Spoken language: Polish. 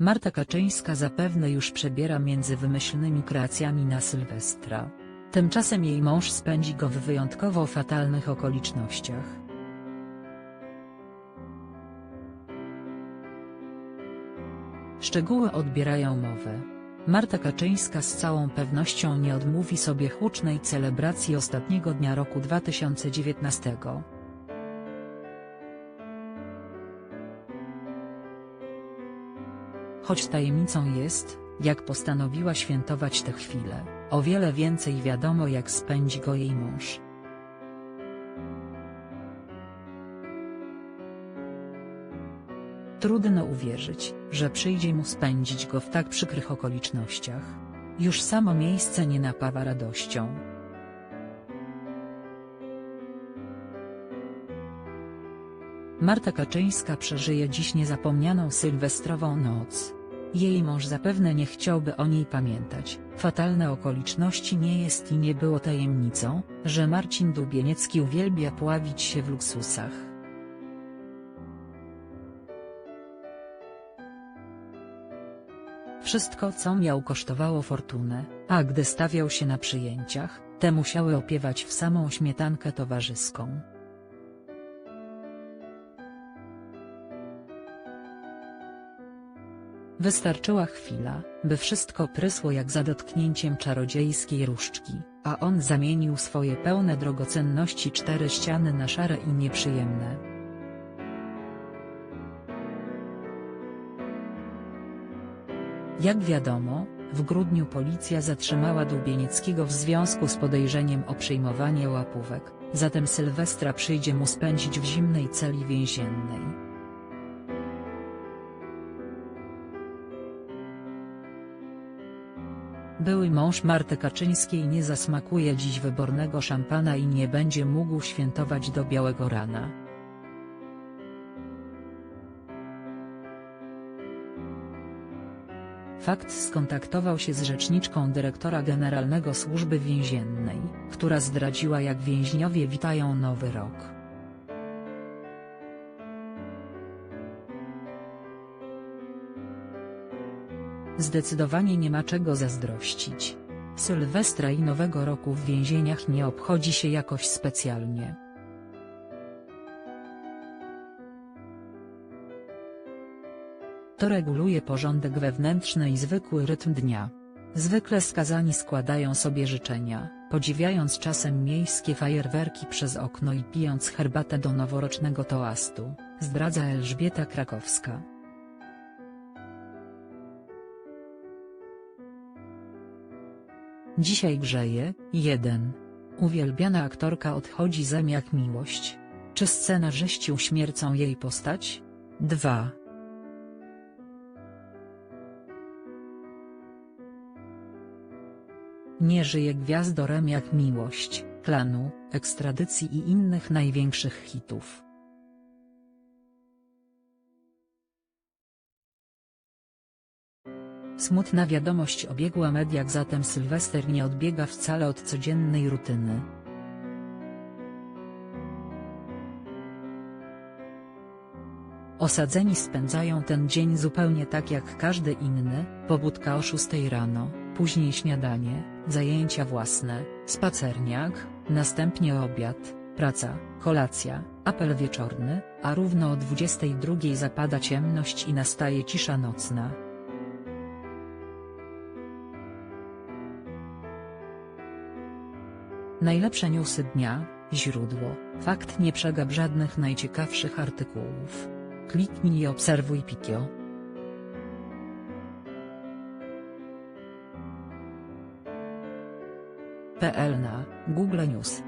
Marta Kaczyńska zapewne już przebiera między wymyślnymi kreacjami na Sylwestra. Tymczasem jej mąż spędzi go w wyjątkowo fatalnych okolicznościach. Szczegóły odbierają mowę. Marta Kaczyńska z całą pewnością nie odmówi sobie hucznej celebracji ostatniego dnia roku 2019. Choć tajemnicą jest, jak postanowiła świętować tę chwilę, o wiele więcej wiadomo jak spędzi go jej mąż. Trudno uwierzyć, że przyjdzie mu spędzić go w tak przykrych okolicznościach. Już samo miejsce nie napawa radością. Marta Kaczyńska przeżyje dziś niezapomnianą sylwestrową noc. Jej mąż zapewne nie chciałby o niej pamiętać. Fatalne okoliczności nie jest i nie było tajemnicą, że Marcin Dubieniecki uwielbia pławić się w luksusach. Wszystko co miał kosztowało fortunę, a gdy stawiał się na przyjęciach, te musiały opiewać w samą śmietankę towarzyską. Wystarczyła chwila, by wszystko prysło jak za dotknięciem czarodziejskiej różdżki, a on zamienił swoje pełne drogocenności cztery ściany na szare i nieprzyjemne. Jak wiadomo, w grudniu policja zatrzymała Dubienieckiego w związku z podejrzeniem o przyjmowanie łapówek, zatem Sylwestra przyjdzie mu spędzić w zimnej celi więziennej. Były mąż Marty Kaczyńskiej nie zasmakuje dziś wybornego szampana i nie będzie mógł świętować do białego rana. Fakt skontaktował się z rzeczniczką dyrektora generalnego służby więziennej, która zdradziła jak więźniowie witają nowy rok. Zdecydowanie nie ma czego zazdrościć. Sylwestra i Nowego Roku w więzieniach nie obchodzi się jakoś specjalnie. To reguluje porządek wewnętrzny i zwykły rytm dnia. Zwykle skazani składają sobie życzenia, podziwiając czasem miejskie fajerwerki przez okno i pijąc herbatę do noworocznego toastu, zdradza Elżbieta Krakowska. Dzisiaj grzeje, 1. Uwielbiana aktorka odchodzi zem jak miłość. Czy scenarzyści uśmiercą jej postać? 2. Nie żyje gwiazdorem jak miłość, klanu, ekstradycji i innych największych hitów. Smutna wiadomość obiegła mediach zatem Sylwester nie odbiega wcale od codziennej rutyny. Osadzeni spędzają ten dzień zupełnie tak jak każdy inny, pobudka o 6 rano, później śniadanie, zajęcia własne, spacerniak, następnie obiad, praca, kolacja, apel wieczorny, a równo o 22 zapada ciemność i nastaje cisza nocna. Najlepsze newsy dnia, źródło, fakt nie przegap żadnych najciekawszych artykułów. Kliknij i obserwuj Pikio. PL na Google News